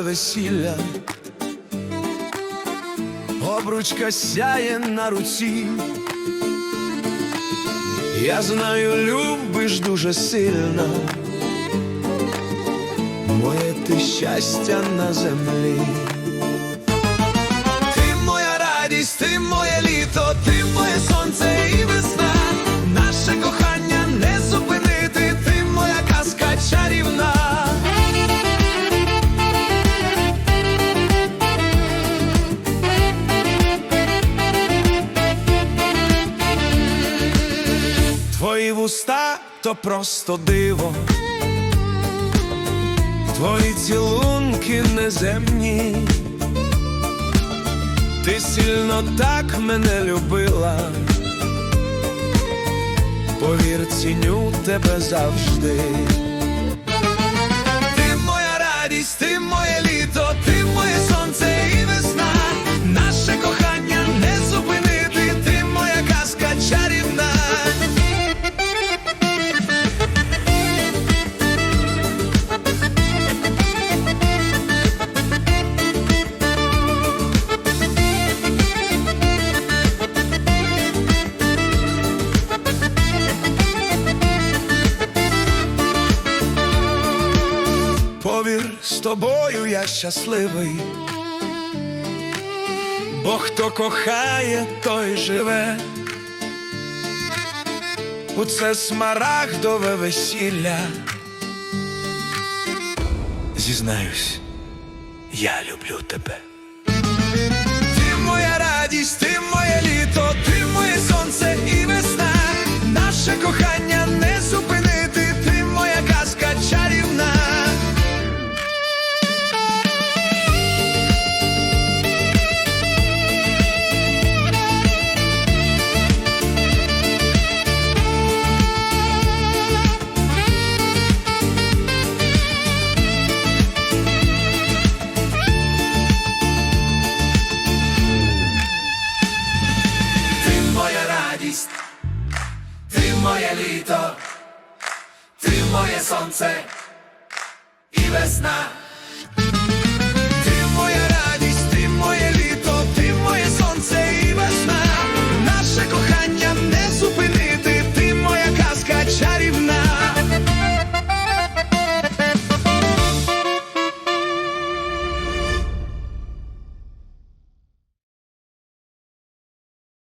весілля, обручка сяє на руці. Я знаю, любиш дуже сильно, моє ти щастя на землі. Вуста то просто диво, твої цілунки неземні. Ти сильно так мене любила, повір, ціню тебе завжди. З тобою я щасливий, бо хто кохає, той живе. У це смарагдове весілля. Зізнаюсь, я люблю тебе. Ти моя радість, ти радість, ти моє літо, ти моє сонце і весна.